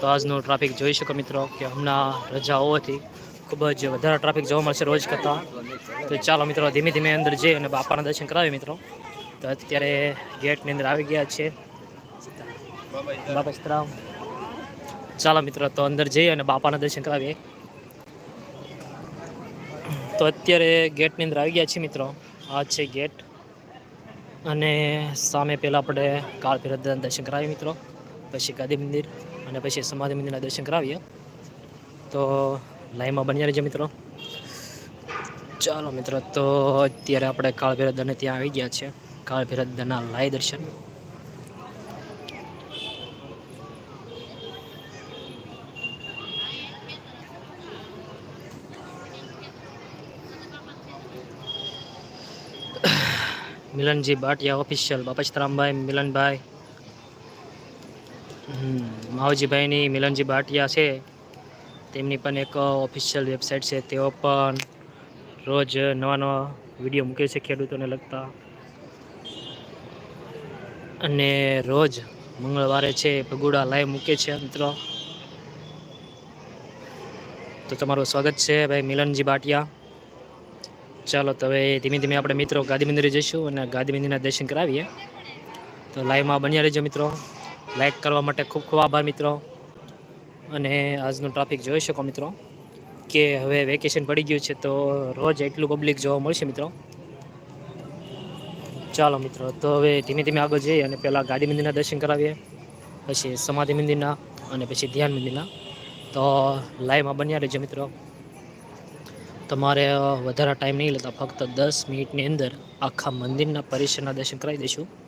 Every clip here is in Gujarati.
તો આજનું ટ્રાફિક જોઈ શકો મિત્રો કે હમણાં રજા હોવાથી ખૂબ જ વધારે ટ્રાફિક જોવા મળશે રોજ કરતાં. તો ચાલો મિત્રો, ધીમે ધીમે અંદર જઈ અને બાપાના દર્શન કરાવીએ મિત્રો. તો અત્યારે ગેટની અંદર આવી ગયા છે. ચાલો મિત્રો, તો અંદર જઈએ અને બાપાના દર્શન કરાવીએ. તો અત્યારે ગેટની અંદર આવી ગયા છીએ મિત્રો. આ છે ગેટ. અને સામે પહેલાં આપણે કાળ ભૈરવના દર્શન કરાવીએ મિત્રો. પછી ગાંધી મંદિર. અને પછી સમાધિ મંદિરના દર્શન કરાવીએ. તો લાઈનમાં બન્યા રહેજો મિત્રો. ચાલો મિત્રો, તો અત્યારે આપણે કાળ ભૈરવદાને ત્યાં આવી ગયા છે. કાળ ભૈરવદાના લાય દર્શન. મિલનજી બાટિયા ઓફિશિયલ બાપા સીતારામભાઈ, મિલનભાઈ. માવજીભાઈની મિલનજી બાટિયા છે. તેમની પણ એક ઓફિશિયલ વેબસાઇટ છે. તેઓ પણ રોજ નવા નવા વીડિયો મૂકે છે ખેડૂતોને લગતા. અને રોજ મંગળવારે છે ભગુડા લાઈવ મૂકે છે મિત્રો તો તમારું સ્વાગત છે ભાઈ મિલનજી બાટિયા. ચાલો તો હવે ધીમે ધીમે આપણે મિત્રો ગાંધી મંદિરે જઈશું અને ગાંધી મંદિરના દર્શન કરાવીએ. તો લાઈવમાં બન્યા રહેજો મિત્રો. લાઈક કરવા માટે ખૂબ ખૂબ આભાર, મિત્રો. અને આજનું ટ્રાફિક જોઈ શકો, મિત્રો, કે હવે વેકેશન પડી ગયું છે તો રોજ એટલું પબ્લિક જોવા મળશે, મિત્રો. ચાલો, મિત્રો, તો હવે ધીમે ધીમે આગળ જઈએ અને પહેલાં ગાડી મંદિરના દર્શન કરાવીએ, પછી સમાધિ મંદિરના અને પછી ધ્યાન મંદિરના. તો લાઈવમાં બન્યા રહેજો, મિત્રો. તમારે વધારે ટાઈમ નહીં લેતા, ફક્ત દસ મિનિટની અંદર આખા મંદિરના પરિસરના દર્શન કરાવી દઈશું.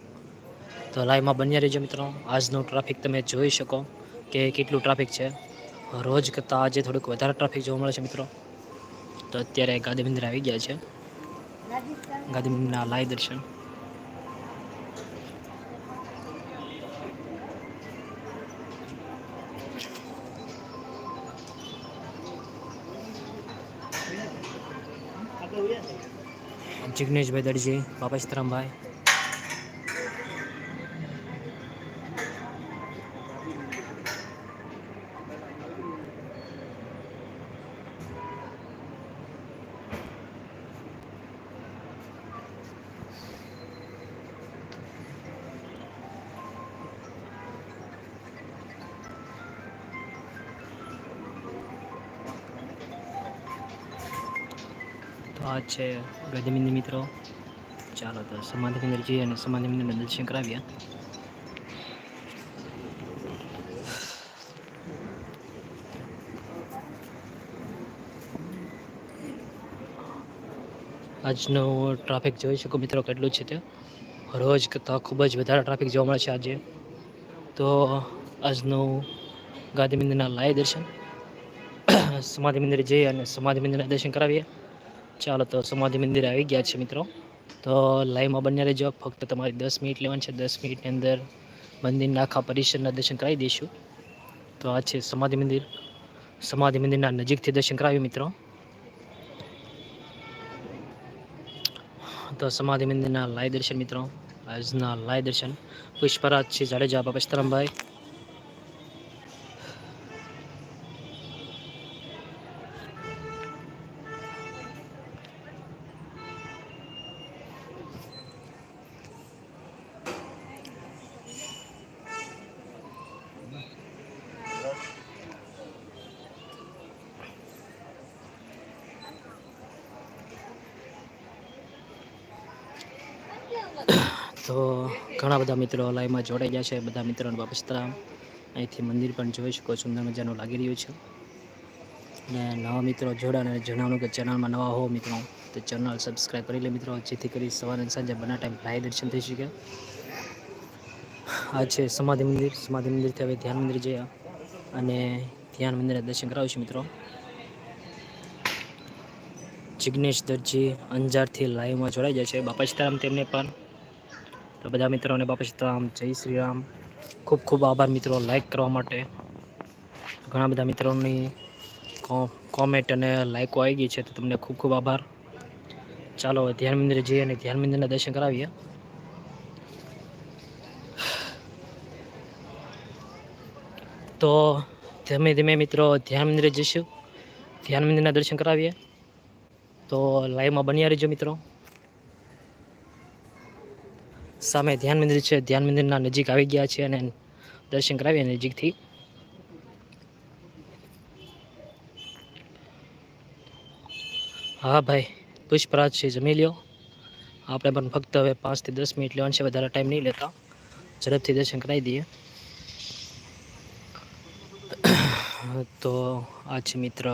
તો લાઈવમાં બન્યા રહેજો મિત્રો. આજનું ટ્રાફિક તમે જોઈ શકો કે કેટલું ટ્રાફિક છે. રોજ કરતાં આજે થોડુંક વધારે ટ્રાફિક જોવા મળે છે મિત્રો. તો અત્યારે ગાંધી આવી ગયા છે. ગાંધી મંદિરના લાઈ દર્શન. જિગ્નેશભાઈ દરજી બાપા સીતારામભાઈ. તો આ છે ગાંધી મિત્રો. ચાલો તો સમાધિ મંદિર જઈએ અને સમાધિ મંદિરના દર્શન કરાવીએ. આજનું ટ્રાફિક જોઈ શકો મિત્રો કેટલું છે તે રોજ કરતાં ખૂબ જ વધારે ટ્રાફિક જોવા મળે છે આજે. તો આજનું ગાંધી મંદિરના લાય દર્શન. સમાધિ મંદિરે જઈએ અને સમાધિ મંદિરના દર્શન કરાવીએ. ચાલો તો સમાધિ મંદિરે આવી ગયા છે મિત્રો. તો લાઈવમાં બન્યા રહેજો. ફક્ત તમારી દસ મિનિટ લેવાની છે. દસ મિનિટની અંદર મંદિરના આખા પરિસરના દર્શન કરાવી દઈશું. તો આ છે સમાધિ મંદિર. સમાધિ મંદિરના નજીકથી દર્શન કરાવી મિત્રો. તો સમાધિ મંદિરના લાય દર્શન મિત્રો. આજના લાય દર્શન. પુષ્પરાજ છે જાડેજા બાપા સીતારામભાઈ. તો ઘણા બધા મિત્રો લાઈવમાં જોડાઈ ગયા છે. બધા મિત્રોને બાપા સીતારામ અહીંથી મંદિર પણ જોઈ શકો સુંદર મજાનું લાગી રહ્યું છે. અને નવા મિત્રો જોડાને જણાવવાનું કે ચેનલમાં નવા હો મિત્રો, તો ચેનલ સબસ્ક્રાઈબ કરી લે મિત્રો. જેથી કરી સવારે સાંજે બંને ટાઈમ લાઈવ દર્શન થઈ શકે. આ છે સમાધિ મંદિર. સમાધિ મંદિરથી હવે ધ્યાન મંદિર જઈએ. અને ધ્યાન મંદિરના દર્શન કરાવીશું મિત્રો. જિગ્નેશ દરજી અંજારથી લાઈવમાં જોડાઈ જાય છે. બાપા સીતારામ તેમને પણ. તો બધા મિત્રોને બાપા સીતારામ જય શ્રી રામ. ખૂબ ખૂબ આભાર મિત્રો લાઈક કરવા માટે. ઘણા બધા મિત્રોની કોમેન્ટ અને લાઈકો આવી ગઈ છે, તો તમને ખૂબ ખૂબ આભાર. ચાલો ધ્યાન મંદિરે જઈએ અને ધ્યાન મંદિરના દર્શન કરાવીએ. તો ધીમે ધીમે મિત્રો, ધ્યાન મંદિરે જઈશું. ધ્યાન મંદિરના દર્શન કરાવીએ. તો લાઈવમાં બન્યા રહેજો મિત્રો. સામે ધ્યાન મંદિર છે. ધ્યાન મંદિરના નજીક આવી ગયા છે અને દર્શન કરાવીએ નજીકથી. હા ભાઈ, પુષ્પરાજ છે, જમી લ્યો. આપણે પણ ફક્ત હવે પાંચથી દસ મિનિટ લેવાનું છે. વધારે ટાઈમ નહીં લેતા. ઝડપથી દર્શન કરાવી દઈએ. તો આ છે મિત્ર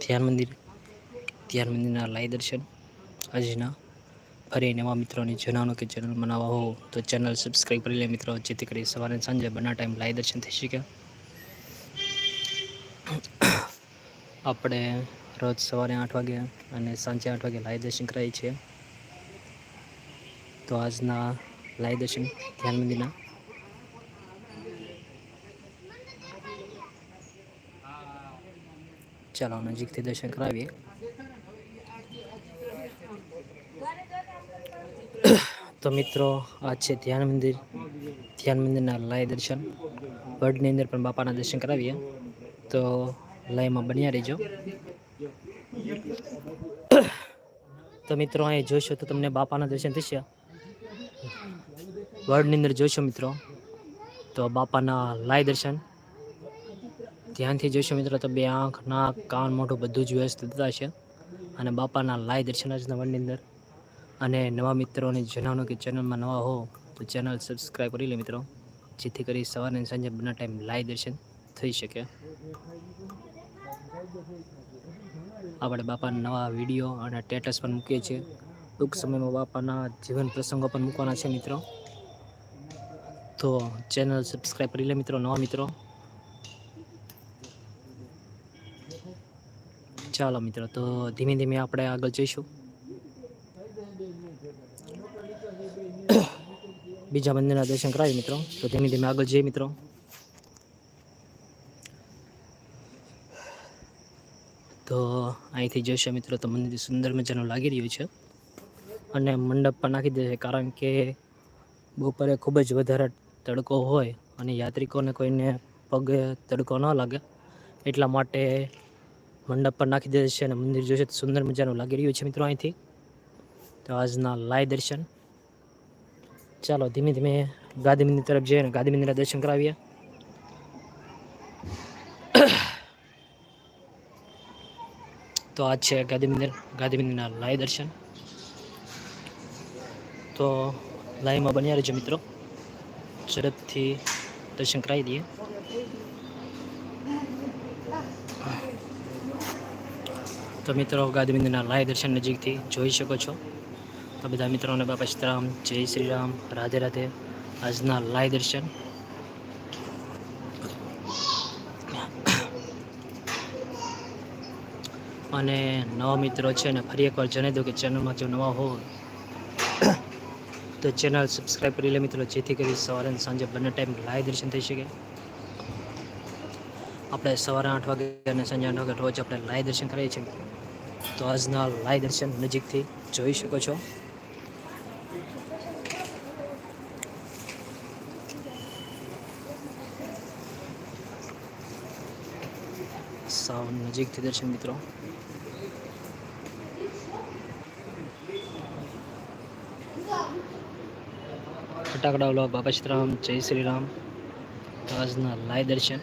ધ્યાન મંદિર. ધ્યાન મંદિરના લાઈ દર્શન. આજના ફરી નવા મિત્રોને જણાવો કે ચેનલ બનાવવા હો, તો ચેનલ સબસ્ક્રાઈબ કરી લે મિત્રો. જેથી કરી સવારે સાંજે બના ટાઈમ લાઈ દર્શન થઈ શકે. આપણે રોજ સવારે આઠ વાગે અને સાંજે આઠ વાગે લાઈ દર્શન કરાવીએ છીએ તો આજના લાઈ દર્શન ધ્યાન મંદિરના. ચાલો, નજીકથી દર્શન કરાવીએ. તો મિત્રો આ છે ધ્યાન મંદિર. ધ્યાન મંદિરના લાય દર્શન. વડની અંદર પણ બાપાના દર્શન કરાવીએ. તો લયમાં બન્યા રહેજો. તો મિત્રો, અહીં જોશો તો તમને બાપાના દર્શન થશે. વડની અંદર જોશો મિત્રો. તો બાપાના લાય દર્શન. ધ્યાનથી જોશો મિત્રો, તો બે આંખ, નાક, કાન, મોઢું બધું જ વ્યવસ્થિત છે અને બાપાના લાય દર્શન આજના વડની અંદર. અને નવા મિત્રોને જણાવવાનું કે ચેનલમાં નવા હો તો ચેનલ સબસ્ક્રાઈબ કરી લે મિત્રો. જેથી કરી સવારે સાંજે બંને ટાઈમ લાઈવ દર્શન થઈ શકે. આપણે બાપાના નવા વીડિયો અને સ્ટેટસ પણ મૂકીએ છીએ. ટૂંક સમયમાં બાપાના જીવન પ્રસંગો પણ મૂકવાના છે મિત્રો. તો ચેનલ સબસ્ક્રાઈબ કરી લે મિત્રો, નવા મિત્રો. ચાલો મિત્રો, તો ધીમે ધીમે આપણે આગળ જઈશું. બીજા મંદિરના દર્શન કરાવી મિત્રો. તો ધીમે ધીમે આગળ જઈએ મિત્રો. તો અહીંથી જઈશું મિત્રો, તો મંદિર સુંદર મજાનું લાગી રહ્યું છે. અને મંડપ પણ નાખી દે છે, કારણ કે બપોરે ખૂબ જ વધારે તડકો હોય અને યાત્રિકોને કોઈને પગે તડકો ન લાગે. એટલા માટે મંડપ પર નાખી દે છે અને મંદિર જોશે તો સુંદર મજાનું લાગી રહ્યું છે મિત્રો અહીંથી. તો આજના લાય દર્શન. ચાલો ધીમે ધીમે ગાંધી મંદિર તરફ જઈએ અને ગાંધી મંદિરના દર્શન કરાવીએ. તો આ છે ગાંધી મંદિર ગાંધી મંદિરના લાય દર્શન. તો લાઈમાં બન્યા રહેજો મિત્રો. ઝડપથી દર્શન કરાવી દઈએ. તો મિત્રો ગાંધી મંદિરના લાય દર્શન નજીકથી જોઈ શકો છો. તો બધા મિત્રોને બાપા શ્રીરામ જય શ્રી રામ, રાધે રાધે. આજના લાય દર્શન. અને નવા મિત્રો છે ને, ફરી એકવાર જણાવી દઉં કે ચેનલમાં જો નવા હો, તો ચેનલ સબસ્ક્રાઈબ કરી લે મિત્રો, જેથી કરી સવારે અને સાંજે બંને ટાઈમ લાય દર્શન થઈ શકે. આપણે સવારે આઠ વાગે અને સાંજે આઠ વાગે રોજ આપણે લાય દર્શન કરીએ છીએ. તો આજના લાય દર્શન નજીકથી જોઈ શકો છો. સાવ નજીકથી દર્શન મિત્રો. ફટાકડા ઓલો બાબા સીતારામ જય શ્રી રામ. આજના લાય દર્શન.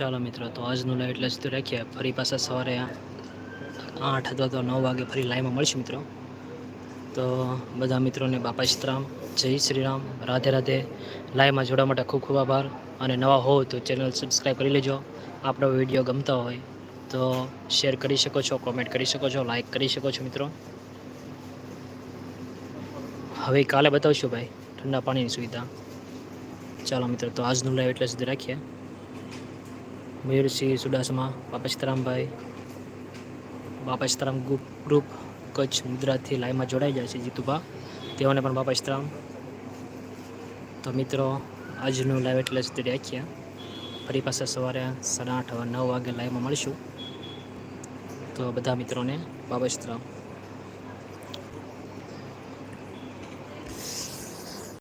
ચાલો મિત્રો, તો આજનું લાઈવ એટલે સુધી રાખીએ. ફરી પાછા સવારે આઠ અથવા તો નવ વાગે ફરી લાઈવમાં મળશે મિત્રો. તો બધા મિત્રોને બાપા સીતરામ જય શ્રી રામ. રાધે રાધે. લાઈવમાં જોડવા માટે ખૂબ ખૂબ આભાર. અને નવા હો તો ચેનલ સબસ્ક્રાઈબ કરી લેજો. આપણો વીડિયો ગમતા હોય તો શેર કરી શકો છો કોમેન્ટ કરી શકો છો લાઈક કરી શકો છો મિત્રો. હવે કાલે બતાવશું ભાઈ, ઠંડા પાણીની સુવિધા. ચાલો મિત્રો, તો આજનું લાઈવ એટલે સુધી રાખીએ. મયુરસિંહ સુડાસમા બાપા સીતારામભાઈ બાપા સીતારામ ગ્રુપ ગ્રુપ કચ્છ મુદ્રાથી લાઈવમાં જોડાઈ જાય છે જીતુભા. તેઓને પણ બાપા સીતારામ તો મિત્રો, આજનું લાઈવ એટલે સુધી રાખ્યા. ફરી પાછા સવારે સાડા આઠ, નવ વાગે લાઈવમાં મળીશું. તો બધા મિત્રોને બાબા સીતારામ